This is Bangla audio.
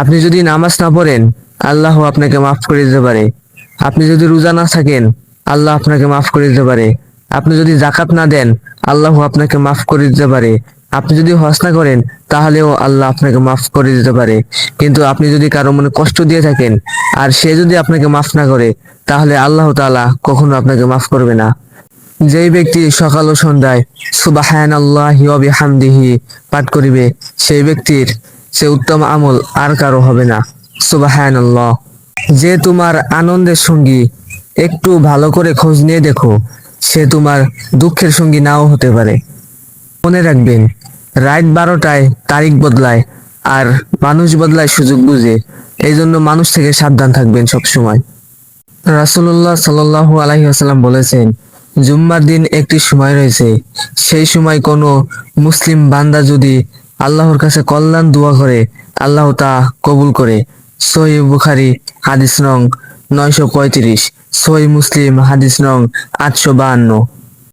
আপনি যদি নামাজ না পড়েন, আল্লাহ আপনাকে মাফ করে দিতে পারে। আপনি যদি রোজা না থাকেন, আল্লাহ আপনাকে মাফ করে দিতে পারে। আপনি যদি জাকাত না দেন, আল্লাহ আপনাকে মাফ করে দিতে পারে। আপনি যদি হজ না করেন, তাহলেও আল্লাহ আপনাকে মাফ করে দিতে পারে। কিন্তু আপনি যদি কারও মনে কষ্ট দিয়ে থাকেন, আর সে যদি আপনাকে মাফ না করে, তাহলে আল্লাহ তাআলা কখনো আপনাকে মাফ করবে না। যেই ব্যক্তি সকাল ও সন্ধ্যায় সুবাহান আল্লাহ হামদিহি পাঠ করিবে, সেই ব্যক্তির সে উত্তম আমল আর কারও হবে না। সুবাহান যে তোমার আনন্দের সঙ্গী একটু ভালো করে খোঁজ নিয়ে দেখো, সে তোমার দুঃখের সঙ্গী নাও হতে পারে। মনে রাখবেন, রাত বারোটায় তারিখ বদলায় আর মানুষ বদলায় সুযোগ বুঝে এই জন্য মানুষ থেকে সাবধান থাকবেন সবসময়। রাসুল্লাহ সাল্লাল্লাহু আলাইহি আসাল্লাম বলেছেন, জুম্মার দিন একটি সময় রয়েছে, সেই সময় কোনো মুসলিম বান্দা যদি আল্লাহর কাছে কল্যাণ দোয়া করে, আল্লাহ তা কবুল করে। সহি বুখারি, হাদিস নং নয়শো পঁয়ত্রিশ, সহি মুসলিম, হাদিস নং আটশো বাহান্ন।